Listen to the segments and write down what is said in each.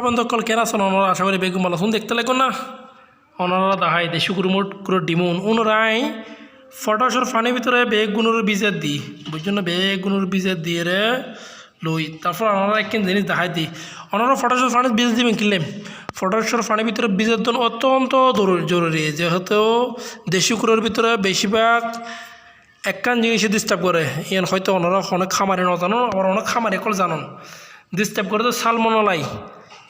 ভাবেন দকল কেন আছেন? ওনারা আশা করি বেগুন ভালো শুন দেখতে লাগুন না। ওনারা দাহাই দেশি কুরুমুট করে ডিমুন। ওনারাই ফটাসর ফানির ভিতরে বেগুনের বীজের দি। বুঝছেন না? বেগুনের বীজের দিয়ে রে লই। তারপর ওনারা একদিন জিনিস দেখাই দিই ওনারা ফটাসর ফানির বীজ দিবেন কিনলেন ফটাসর ফানির ভিতরে বীজের জন্য অত্যন্ত জরুরি। যেহেতু দেশি কুকুরের ভিতরে বেশিরভাগ একখান জিনিসে ডিস্টার্ব করে। ইয়ান হয়তো ওনারা অনেক খামারে ন জানো আবার অনেক খামারে কল জানন। ডিস্টার্ব করে তো সালমোনালাই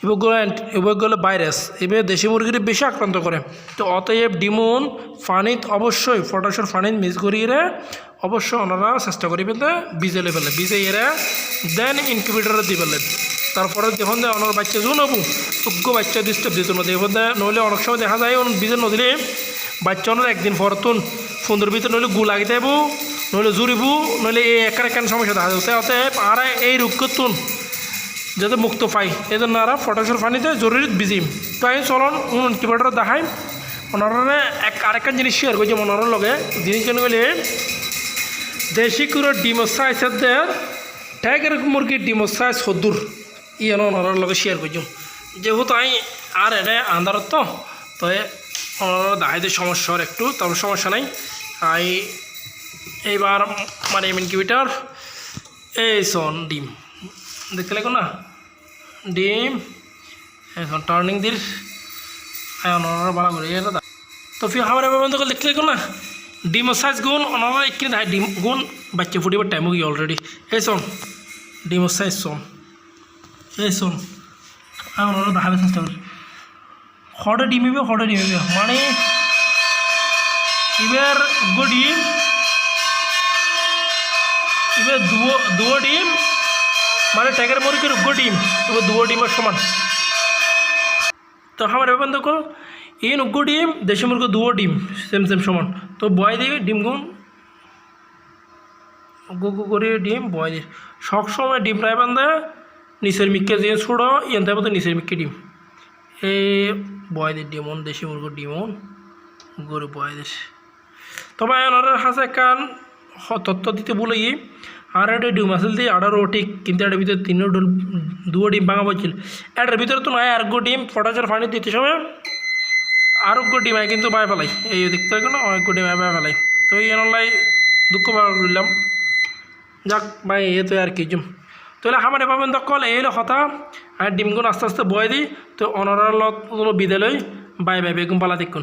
এগুলো এগুলো ভাইরাস এবার দেশি মুরগির বেশি আক্রান্ত করে। তো অতএব ডিমুন, ফানিত অবশ্যই ফটাসর ফানিত মিস করিয়ে অবশ্যই ওনারা চেষ্টা করি পেতে বীজে লেবেলে বীজে এরা দেন ইনকিউবেটারে দিবেলে তারপরে যখন দেয় ওনার বাচ্চা যখন হব যোগ্য বাচ্চা ডিস্টার্ব দিত না দেয়, নইলে অনেক সময় দেখা যায় বীজে নদিলে বাচ্চা ওনার একদিন পর তুন ফোনের ভিতরে নইলে গু লাগিতে হব নইলে জুড়িবু, নইলে এই একার একান সমস্যা দেখা যাচ্ছে অতএব আর এই রোগ তুন যাতে মুক্ত পাই এই জন্য আর ফটাসর পানিতে জরুরি বিজিম। তো আমি চলন ইনকিউবেটর দেখাই। ওনারা এক আরেকটা জিনিস শেয়ার করছি ওনার লগে। জিনিস গেলে দেশি করে ডিমো সাইজ দের টাইগার মুরগির ডিমো সাইজ সদূর ইয়ে ওনার লগে শেয়ার করছি যেহেতু আমি আর এটা আন্দারত তো তো ওনারা দেখাইতে সমস্যা হওয়ার একটু তবে সমস্যা নাই। আই এইবার মানে ইনকিউবেটার এই সন ডিম। দেখতে লাগো না? ডিম এখন টার্নিং দির এখন ওনারা ভালো করে এটা তো আমার এবার বন্ধ করে দেখতে না। ডিম সাইজ গুণ ওনারা একটি দেখায় ডিম গুণ, বাচ্চা ফুটিবার টাইম গিয়ে অলরেডি এই শোন, ডিম সাইজ শোন। এই শোন এখন দেখাবে চেষ্টা করি। হটে ডিম ইবে হটে ডিম ইবে মানে এবার গো ডিম, এবার দুয়ো দুয়ো ডিম মানে ট্যাগের মুরগির উগ্র ডিম, এবার দুয়ো ডিমের সমান। তো আমার ব্যাপার দেখো, এই উগ্র ডিম, দেশি মুরগি দুয়ো ডিম সেম সেম সমান। তো বয় দিয়ে ডিম গুণ গুগু করে ডিম, বয় দিয়ে। সবসময় ডিম প্রায় বান্ধে, নিচের মিক্কে দিয়ে ছোড়ো ইয়ান থাকবে তো নিচের মিক্কে ডিম। এই বয় দিয়ে ডিমন দেশি মুরগির ডিমন গরু বয় দেশ তবে ওনার হাসে কান তত্ত্ব দিতে বলে আর একটা ডিম আসল দিয়ে আঠারো ঠিক কিন্তু এটার ভিতরে তিনও ডোল, দুটো ডিম ভাঙা বলছিল এটার ভিতরে তো নয় আরেকগো ডিম ফটাচার পানি দিতে সময় আরোগ্য ডিম আয় কিন্তু বাই ফেলাই। এই দেখতে পাই না? অনেক ডিম আয় বাই ফেলাই। তো এই এনলাই দুঃখ পাওয়া রইলাম। যাক ভাই এ তো আর কি জুম। তাহলে আমার এভাবে দকল এই হলো কথা। আর ডিমগুলো আস্তে আস্তে বয় দিই। তো অনারার লত বিদায় লই। বাই বাই বেগুন পালা দেখুন।